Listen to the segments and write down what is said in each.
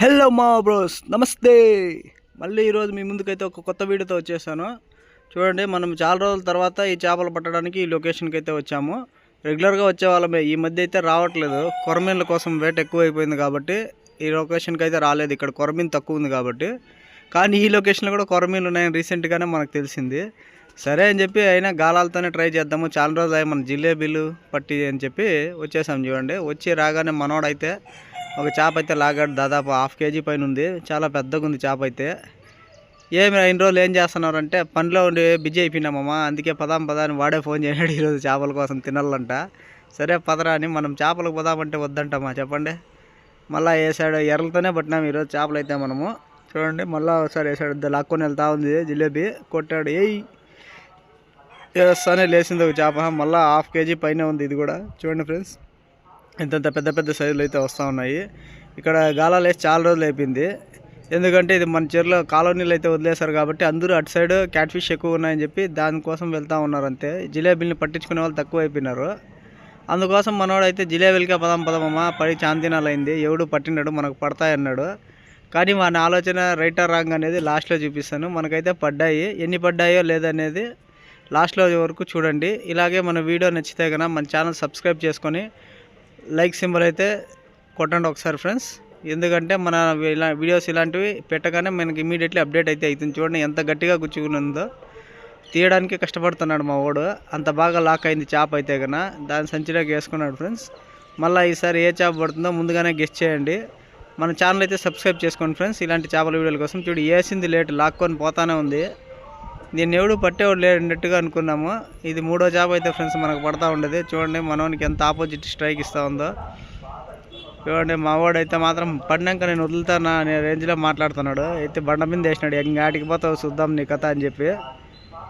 Hello మా bros నమస్తే. మళ్ళీ ఈరోజు మీ ముందుకైతే ఒక కొత్త వీడియోతో వచ్చేసాను. చూడండి మనం చాలా రోజుల తర్వాత ఈ చేపలు పట్టడానికి ఈ లొకేషన్కి అయితే వచ్చాము. రెగ్యులర్గా వచ్చే వాళ్ళమే. ఈ మధ్య అయితే రావట్లేదు. కొరమీన్ల కోసం వేట ఎక్కువైపోయింది కాబట్టి ఈ లొకేషన్కి అయితే రాలేదు. ఇక్కడ కొరమీన్ తక్కువ ఉంది కాబట్టి. కానీ ఈ లొకేషన్లో కూడా కొరమీన్లు ఉన్నాయని రీసెంట్గానే మనకు తెలిసింది. సరే అని చెప్పి అయినా గాలాలతోనే ట్రై చేద్దాము. చాలా రోజులు అయ్యి మన జిలేబీలు పట్టి అని చెప్పి వచ్చేసాం చూడండి. వచ్చి రాగానే మనోడైతే ఒక చేప అయితే లాగాడు దాదాపు హాఫ్ కేజీ పైన ఉంది. చాలా పెద్దగా ఉంది చేప అయితే. ఏమి ఇన్ని రోజులు ఏం చేస్తున్నారంటే పనిలో ఉండి బిజీ అయిపోయినామమ్మా అందుకే పదాం పదా అని వాడే ఫోన్ చేయడు ఈరోజు చేపల కోసం తినాలంట. సరే పదరా అని మనం చేపలకు పోదామంటే వద్దంటమ్మా చెప్పండి. మళ్ళీ వేసాడు ఎర్రలతోనే పట్టినాం ఈరోజు చేపలు అయితే మనము. చూడండి మళ్ళీ ఒకసారి వేసాడు లాక్కొని వెళ్తా ఉంది జిలేబీ. కొట్టాడు ఏయ్. వేస్తానే లేచింది ఒక చేప. మళ్ళీ హాఫ్ కేజీ పైన ఉంది ఇది కూడా. చూడండి ఫ్రెండ్స్. ఇంతంత పెద్ద పెద్ద సైజులు అయితే వస్తూ ఉన్నాయి. ఇక్కడ గాలాలు వేసి చాలా రోజులు అయిపోయింది. ఎందుకంటే ఇది మన చెరులో కాలనీలు అయితే వదిలేశారు కాబట్టి అందరూ అటు సైడ్ క్యాట్ ఫిష్ ఎక్కువ ఉన్నాయని చెప్పి దానికోసం వెళ్తూ ఉన్నారు అంతే జిలేబీల్ని పట్టించుకునే వాళ్ళు తక్కువ అయిపోయినారు. అందుకోసం మనోడైతే జిలేబీలకే పదం పదమమ్మ పడి చాంతినాలు అయింది ఎవడు పట్టినాడు మనకు పడతాయన్నాడు. కానీ మన ఆలోచన రైట్ ఆర్ రాంగ్ అనేది లాస్ట్లో చూపిస్తాను. మనకైతే పడ్డాయి. ఎన్ని పడ్డాయో లేదనేది లాస్ట్లో వరకు చూడండి. ఇలాగే మన వీడియో నచ్చితే కనుక మన ఛానల్ సబ్స్క్రైబ్ చేసుకొని లైక్ సింబల్ అయితే కొట్టండి ఒకసారి ఫ్రెండ్స్. ఎందుకంటే మన ఇలా వీడియోస్ ఇలాంటివి పెట్టగానే మనకి ఇమీడియట్లీ అప్డేట్ అయితే అవుతుంది. చూడండి ఎంత గట్టిగా గుచ్చుకునిందో. తీయడానికి కష్టపడుతున్నాడు మా వాడు. అంత బాగా లాక్ అయింది చేప అయితే కన్నా దాని సంచిలోకి వేసుకున్నాడు ఫ్రెండ్స్. మళ్ళీ ఈసారి ఏ చేప పడుతుందో ముందుగానే గెస్ట్ చేయండి. మన ఛానల్ అయితే సబ్స్క్రైబ్ చేసుకోండి ఫ్రెండ్స్. ఇలాంటి చేపల వీడియోల కోసం చూడు వేసింది లేట్ లాక్కొని పోతానే ఉంది. దీన్ని ఎవడు పట్టేవాడు లేనట్టుగా అనుకున్నాము ఇది మూడో జాబ్ అయితే ఫ్రెండ్స్ మనకు పడతా ఉండేది. చూడండి మనోనికి ఎంత ఆపోజిట్ స్ట్రైక్ ఇస్తూ ఉందో. చూడండి మా వాడు అయితే మాత్రం పడినాక నేను వదులుతానా అనే రేంజ్లో మాట్లాడుతున్నాడు. అయితే బండ మీద వేసినాడు. ఎంగాటికి పోతావు చూద్దాం నీ కథ అని చెప్పి.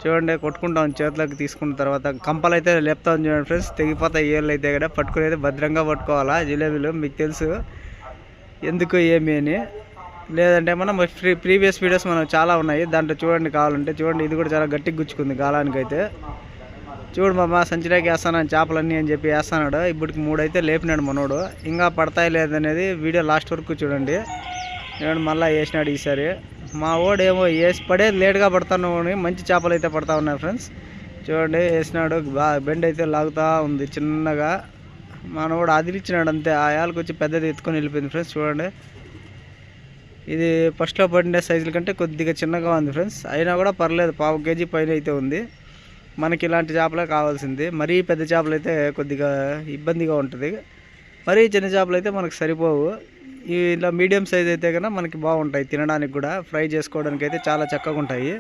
చూడండి కొట్టుకుంటాం చేతిలోకి తీసుకున్న తర్వాత. కంపలు అయితే లేపుతాం చూడండి ఫ్రెండ్స్. తెగిపోతాయి ఏళ్ళు అయితే కూడా. పట్టుకునేది భద్రంగా పట్టుకోవాలా? జిలేబీలు మీకు తెలుసు. ఎందుకు ఏమి అని. లేదంటే మనం ప్రీ ప్రీవియస్ వీడియోస్ మనం చాలా ఉన్నాయి. దాంట్లో చూడండి కావాలంటే చూడండి. ఇది కూడా చాలా గట్టిగా గుచ్చుకుంది గాలానికైతే. చూడు మా సంచిరాకి వేస్తానని చేపలన్నీ అని చెప్పి వేస్తాడు ఇప్పటికి మూడైతే లేపినాడు మనోడు. ఇంకా పడతాయి లేదనేది వీడియో లాస్ట్ వరకు చూడండి. చూడండి మళ్ళీ వేసినాడు ఈసారి. మా ఓడు ఏమో వేసి పడేది లేట్గా పడతాను మంచి చేపలు అయితే పడతా ఉన్నాయి ఫ్రెండ్స్. చూడండి వేసినాడు. బాగా బెండ్ అయితే లాగుతూ ఉంది చిన్నగా. మనోడు అదిలిచ్చినాడు అంతే. ఆ యాలకు వచ్చి పెద్దది ఎత్తుకొని వెళ్ళిపోయింది ఫ్రెండ్స్. చూడండి. ఇది ఫస్ట్లో పడిన సైజుల కంటే కొద్దిగా చిన్నగా ఉంది ఫ్రెండ్స్ అయినా కూడా పర్లేదు పావు కేజీ పైన అయితే ఉంది. మనకి ఇలాంటి చేపలే కావాల్సింది. మరీ పెద్ద చేపలు అయితే కొద్దిగా ఇబ్బందిగా ఉంటుంది. మరీ చిన్న చేపలు అయితే మనకు సరిపోవు. ఈ ఇలా మీడియం సైజ్ అయితే కన్నా మనకి బాగుంటాయి తినడానికి కూడా. ఫ్రై చేసుకోవడానికి అయితే చాలా చక్కగా ఉంటాయి.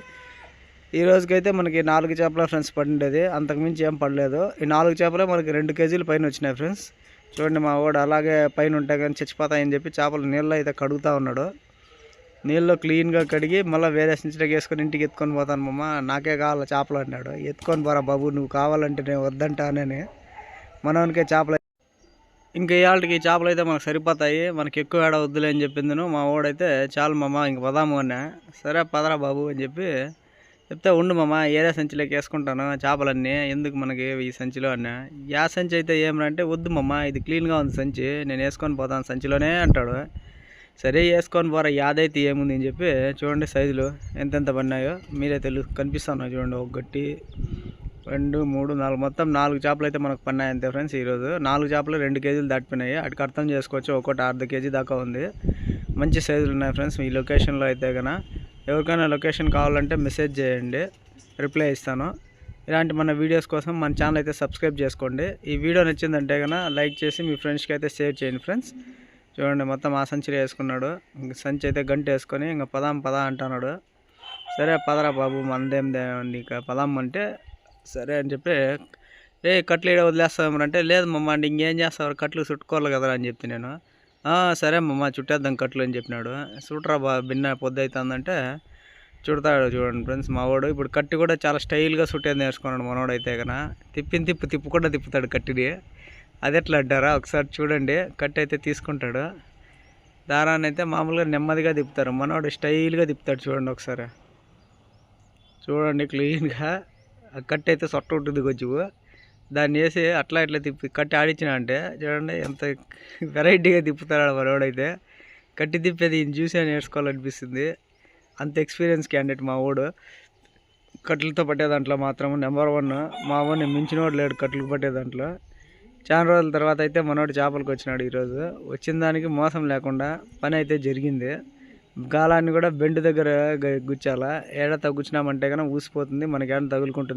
ఈ రోజుకైతే మనకి నాలుగు చేపల ఫ్రెండ్స్ పడిండేది అంతకుమించి ఏం పడలేదు. ఈ నాలుగు చేపలే మనకి రెండు కేజీలు పైన వచ్చినాయి ఫ్రెండ్స్ చూడండి మా వాడు అలాగే పైన ఉంటాయి కానీ చచ్చిపోతాయని చెప్పి చేపలు నీళ్ళు అయితే కడుగుతూ ఉన్నాడు. నీళ్ళు క్లీన్గా కడిగి మళ్ళీ వేరే సించడానికి వేసుకొని ఇంటికి ఎత్తుకొని పోతాను మమ్మ నాకే కావాలి చేపలు అన్నాడు ఎత్తుకొని పోరా బాబు నువ్వు కావాలంటే నేను వద్దంటానని మనవనికే చేపలు ఇంకా ఇవాళకి చేపలు అయితే మనకు సరిపోతాయి. మనకి ఎక్కువ ఏడ వద్దులే అని చెప్పింది మా వాడైతే చాలు మమ్మ ఇంక పదాము అన్నా. సరే పదరా బాబు అని చెప్పి చెప్తే ఉండు మమ్మ ఏరే సంచిలోకి వేసుకుంటాను చేపలన్నీ. ఎందుకు మనకి ఈ సంచిలో అన్నా? యా సంచి అయితే ఏమనంటే వద్దు మమ్మ ఇది క్లీన్గా ఉంది సంచి. నేను వేసుకొని పోతాను సంచిలోనే అంటాడు. సరే వేసుకొని పోరా యాదైతే ఏముంది అని చెప్పి చూడండి సైజులు ఎంతెంత పడినాయో. మీరే తెలుసు కనిపిస్తున్నాయి చూడండి ఒక గట్టి రెండు మూడు నాలుగు మొత్తం నాలుగు చేపలు అయితే మనకు పడినాయి అంతే ఫ్రెండ్స్ ఈరోజు. నాలుగు చేపలు రెండు కేజీలు దాటిపోయినాయి. అటుకు అర్థం చేసుకోవచ్చు ఒకటి అర్ధ కేజీ దాకా ఉంది. మంచి సైజులు ఉన్నాయి ఫ్రెండ్స్ ఈ లొకేషన్లో అయితే కన ఎవరికైనా లొకేషన్ కావాలంటే మెసేజ్ చేయండి రిప్లై ఇస్తాను. ఇలాంటి మన వీడియోస్ కోసం మన ఛానల్ అయితే సబ్స్క్రైబ్ చేసుకోండి. ఈ వీడియో నచ్చిందంటే కనుక లైక్ చేసి మీ ఫ్రెండ్స్కి అయితే షేర్ చేయండి ఫ్రెండ్స్ చూడండి మొత్తం ఆ సంచిలో వేసుకున్నాడు. ఇంక సంచి అయితే గంట వేసుకొని ఇంకా పదాం పదా అంటున్నాడు. సరే పదరా బాబు మందేం ఇక. పదాం అంటే సరే అని చెప్పి ఏ కట్లు ఈడ వదిలేస్తామంటే లేదు మమ్మ అంటే ఇంకేం చేస్తావు? కట్లు చుట్టుకోవాలి కదా అని చెప్పి నేను. సరే మమ్మ చుట్టేద్దాం కట్లు అని చెప్పినాడు. చూడరా బా బిన్న పొద్దు అవుతుందంటే చుడతాడు చూడండి ఫ్రెండ్స్ మావాడు ఇప్పుడు కట్టి కూడా చాలా స్టైల్గా చుట్టేది నేర్చుకున్నాడు మనవాడు అయితే కన్నా తిప్పిన తిప్పు తిప్పకుండా తిప్పుతాడు కట్టిని. అది ఎట్లా అంటారా ఒకసారి చూడండి. కట్ అయితే తీసుకుంటాడు. దారాన్ని అయితే మామూలుగా నెమ్మదిగా తిప్పుతారు. మనవాడు స్టైల్గా తిప్పుతాడు చూడండి ఒకసారి. చూడండి క్లీన్గా. ఆ కట్టి అయితే సొట్ట ఉంటుంది కొంచెం. దాన్ని వేసి అట్లా ఇట్లా తిప్పి కట్టి ఆడించిన అంటే చూడండి ఎంత వెరైటీగా తిప్పుతాడు మనవాడైతే కట్టి తిప్పేది ఈయన చూసే నేర్చుకోవాలనిపిస్తుంది. అంత ఎక్స్పీరియన్స్ క్యాండిడేట్ మా వాడు కట్లతో పట్టే దాంట్లో మాత్రం నెంబర్ వన్. మా వాడిని మించిన వాడు లేడు కట్లు పట్టే దాంట్లో. చాలా రోజుల తర్వాత అయితే మనోడు చేపలకు వచ్చినాడు ఈరోజు. వచ్చిన దానికి మోసం లేకుండా పని అయితే జరిగింది. గాలాన్ని కూడా బెండ్ దగ్గర గుచ్చాల గుచ్చాలా? ఏడ తగ్గుచ్చినామంటే కనుక ఊసిపోతుంది మనకి ఏడ తగులుకుంటుంది.